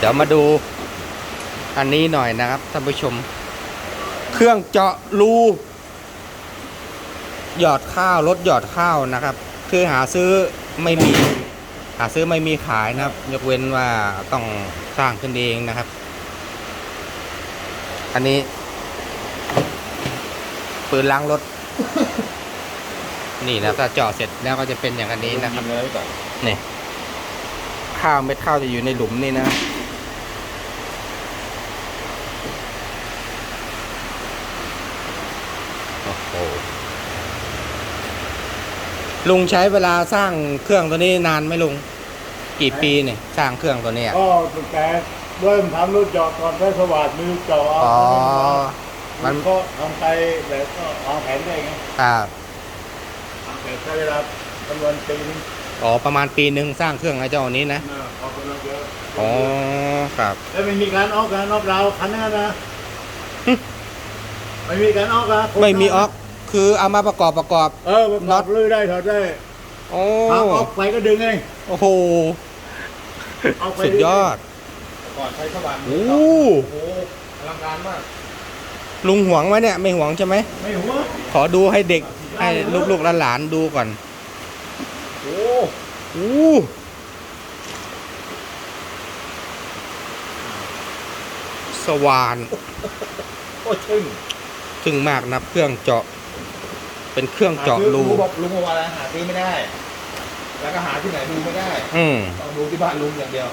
เดี๋ยวมาดูอันนี้หน่อยนะครับท่านผู้ชม เครื่องเจาะรูหยอดข้าวรถหยอดข้าวนะครับ คือหาซื้อไม่มี หาซื้อไม่มีขายนะครับ ยกเว้นว่าต้องสร้างขึ้นเองนะครับ อันนี้ปืนล้างรถ นี่นะถ้าเจาะเสร็จแล้วก็จะเป็นอย่างอันนี้นะครับเลยก่อนนี่ข้าวเม็ดข้าวจะอยู่ในหลุมนี่นะ โอ้โหลุงใช้เวลาสร้างเครื่องตัวนี้นานไหมลุง กี่ปีเนี่ยสร้างเครื่องตัวเนี้ยก็ตั้งแต่เริ่มทำรุ่นเจาะก่อนใช้สว่านมือเจาะเอาอ๋อ มัมันนก็ทำไปแบบก็วางแผนได้ไงครับวางแผนใช้เวลาจำนวนปีนึงอ๋อประมาณปีหนึ่งสร้างเครื่องไอ้เจ้าอันนี้นะนะพอคนเราเยอะอ๋อครับแล้วไม่มีการออกการออกเราวคันนั้นนะหึไม่มีการออกนะไม่มีออก คือเอามาประกอบประกอบ เออมันน็อตลื้อได้ถอดได้โอ้พาออกไปก็ดึงไงโอ้โหเอาไปสุดยอดก่อนใช้สว่านโอ้โอ้โหอลังการมาก ลุงหวงไหมเนี่ย ไม่หวงใช่ไหมไม่หัวขอดูให้เด็กให้ลูกๆหลานๆดูก่อนโอ้โอ้สว่านโอ้ชึ่งถึงมากนะเครื่องเจาะ เป็นเครื่องเจาะรูลุงบอกลุงบอกว่าอะไรหาซื้อไม่ได้ แล้วก็หาที่ไหนดูไม่ได้อืมต้องดูที่บ้านลุงอย่างเดียว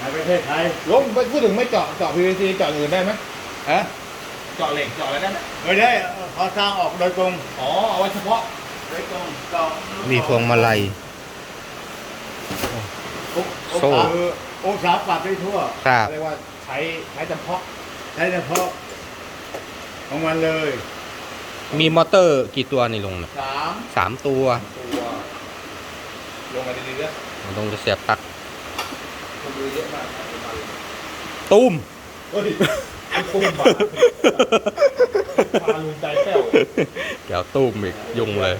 ในประเทศไทยลุงไปพูดถึงไม่เจาะเจาะ PVC เจาะอื่นได้ไหมฮะเจาะเหล็กเจาะอะไรได้ไหมไม่ได้พอสร้างออกโดยตรงอ๋อเอาไว้เฉพาะโดยตรงเจาะมีพวงมาลัยององโซ่ศาคือองศาปรับได้ทั่วครับเรียกว่าใช้ใช้เฉพาะใช้เฉพาะ ของมันเลยมีมอเตอร์กี่ตัวนี่ลุงเนี่ยสามสามตัวตัวลงมาดีๆเด้อลุงจะเสียบปลั๊กคนดูเยอะมากครับประมาณเลยตุ้มเฮ้ยไอ้ตุ้มบ้าพาลุงใจแป้วเดี๋ยวตุ้มอีกยุงเลย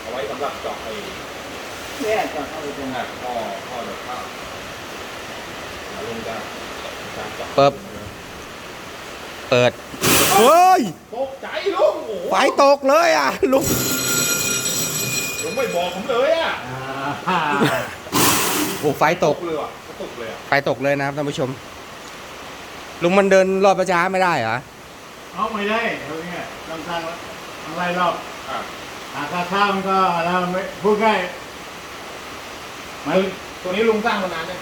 เอาไว้สำหรับเจาะไอ้เนี่ยจะเข้าไปตรงขนาดท่อท่อแบบข้าวแล้วลุงจะการเจาะเปิบเปิด เฮ้ย ตกใจลุงโอ้โหไฟตกเลยอะ ลุง ลุงไม่บอกผมเลยอะอ่าโอ้ไฟตก เลยว่ะกระตุกเลยอะไฟตกเลยนะครับท่านผู้ชม ลุงมันเดินรอบประช้าไม่ได้เหรอ เอาไม่ได้เขาเนี่ยต้องสร้างต้องไล่รอบอะหาค่าข้าวมันก็เราไม่พูดง่ายมันตัวนี้ลุงสร้างมานานเนี่ย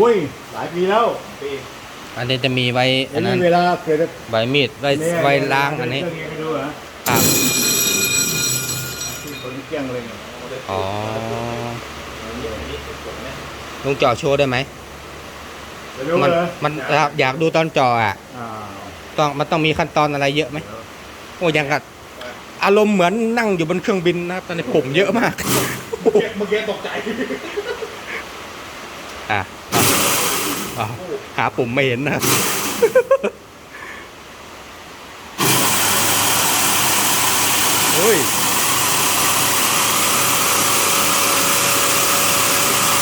อุ้ยหลายปีแล้วปีอันนี้จะมีไว้อัเห็นนนั้นเวลาเกิดใบมีดไว้เนี่ยไว้ล้างอันนี้เครื่องให้ดูเหรอครับที่คนเกี้ยงเลยเนี่ยอ๋อเดี๋ยวนี้กดเนี่ยลุงเจาะโชว์ได้ไหมจะดูมันเลยมันครับอยากดูตอนเจาะอะอ่าต้องมันต้องมีขั้นตอนอะไรเยอะไหมโอ้ยังกับอารมณ์เหมือนนั่งอยู่บนเครื่องบินนะครับตอนนี้ผมเยอะมากเมื่อกี้เมื่อกี้ตกใจอะอะ หาปุ่มไม่เห็นนะครับโอ้ย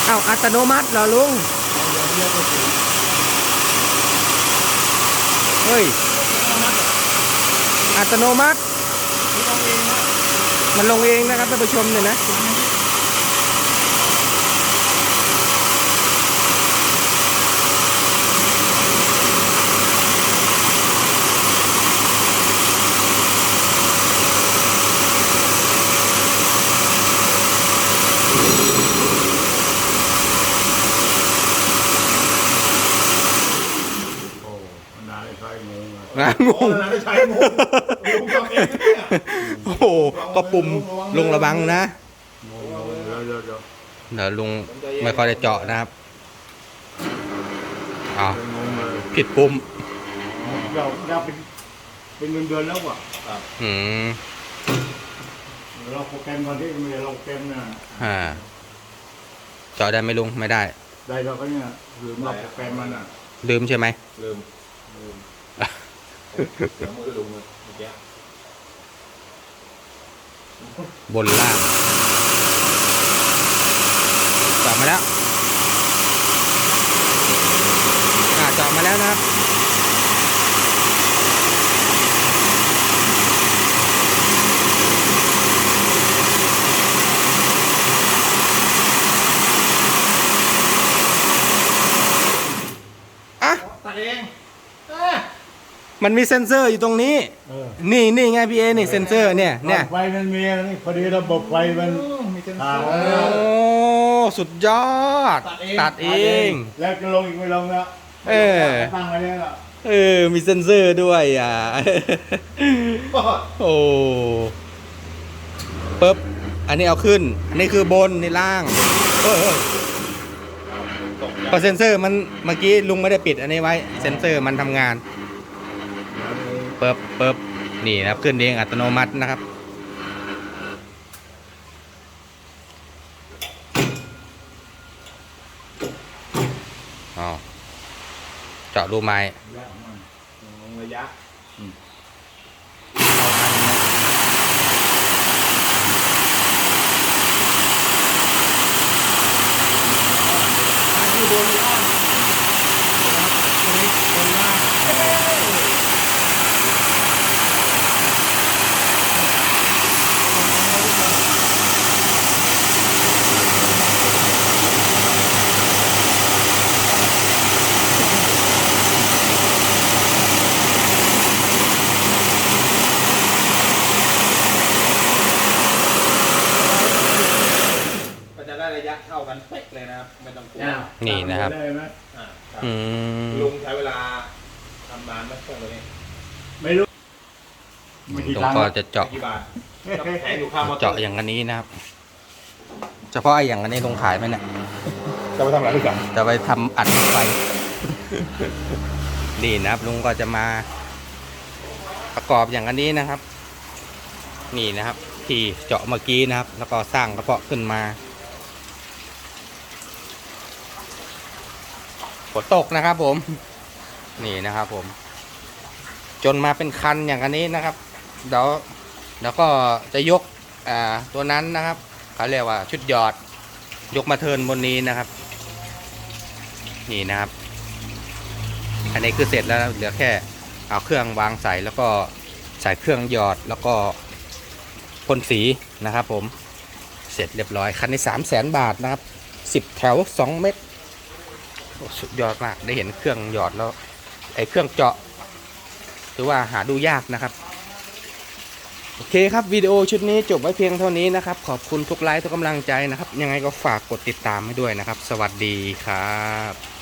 เอ้าอัตโนมัติเหรอลุงเฮ้ย อัตโนมัติ มันลงเองนะครับท่านผู้ชมเนี่ยนะ โอ้มันนานเลยใค รงงอะงางงนะใช้งงลุงทำเองเนี่ยโอ้โหก็ปุ่มลุงระวังนะงงงเดี๋ยวเดี๋ยวเดี๋ยวเดี๋ยวลุงไม่ค่อยได้เจาะนะครับอ๋องงเลยผิดปุ่มเราเราเป็นเป็นเงินเดือนแล้วอะอืมเราโปรแกรมตอนที่มีเราโปรแกรมน่ะอ่าเจาะได้ไหมลุงไม่ได้ ได้เราก็เนี่ยลืมเราโปรแกรมมันอะ ลืมใช่ไหมลืมลืม เดี๋ยวมือลุงเลยเมื่อกี้บนล่างเมาแล้วอ่าจาะมาแล้วนะครับอะตัดเอง มันมีเซ็นเซอร์อยู่ตรงนี้ เออนี่นี่ไงพี่เอนี่เซ็นเซอร์เนี่ยเนี่ยไฟมันมีนี่พอดีระบบไฟมันมีเซ็นอ่าเซอโอ้ร์สุดยอด ตัดเองแล้วจะลงอีกไม่ลงแล้วเออ ตั้งไว้เนี่ยละเออ มีเซ็นเซอร์ด้วยอะ โอ้ปึ๊บ อันนี้เอาขึ้น อันนี้คือบนนี่ล่างเออเออตกใจพอเซ็นเซอร์มันเมื่อกี้ลุงไม่ได้ปิดอันนี้ไว้ เซ็นเซอร์มันทำงาน ปึ๊บปึ๊บนี่นะครับขึ้นเองอัตโนมัตินะครับอ๋อเจาะรูไม้ระยะ เอาทันนะก็จะได้ระยะเท่ากันเป๊ะเลยนะครับ ไม่ต้องกลัว นี่นะครับ ได้ไหมอ่าครับอืมลุงใช้เวลาทำนานไหมเครื่องตัวนี้ไม่รู้ ไม่กี่ตรงตังค์ ก็อะจะเจาะกี่บาทก็แพงอยู่ค่ามอเตอร์เจาะอย่างอันนี้นะครับ เฉพาะไอ้อย่างอันนี้ลงขายไหมเนี่ย จะไปทำอะไรด้วยกันจะไปทำอัดไฟ นี่นะครับ ลุงก็จะมาประกอบอย่างอันนี้นะครับ นี่นะครับ ที่เจาะเมื่อกี้นะครับ แล้วก็สร้างกระเพาะขึ้นมา ฝนตกนะครับผม นี่นะครับผม จนมาเป็นคันอย่างอันนี้นะครับเดี๋ยวเดี๋ยวก็จะยกอ่าตัวนั้นนะครับเขาเรียกว่าชุดหยอด ยกมาเทินบนนี้นะครับ นี่นะครับ อันนี้คือเสร็จแล้วเหลือแค่เอาเครื่องวางใส่แล้วก็ใส่เครื่องหยอดแล้วก็พ่นสีนะครับผมเสร็จเรียบร้อยคันนี้สามแสนบาทนะครับสิบแถวสองเม็ด สุดยอดมากได้เห็นเครื่องหยอดแล้วไอ้เครื่องเจาะถือว่าหาดูยากนะครับ โอเคครับวิดีโอชุดนี้จบไว้เพียงเท่านี้นะครับ ขอบคุณทุกไลค์ทุกกำลังใจนะครับ ยังไงก็ฝากกดติดตามให้ด้วยนะครับ สวัสดีครับ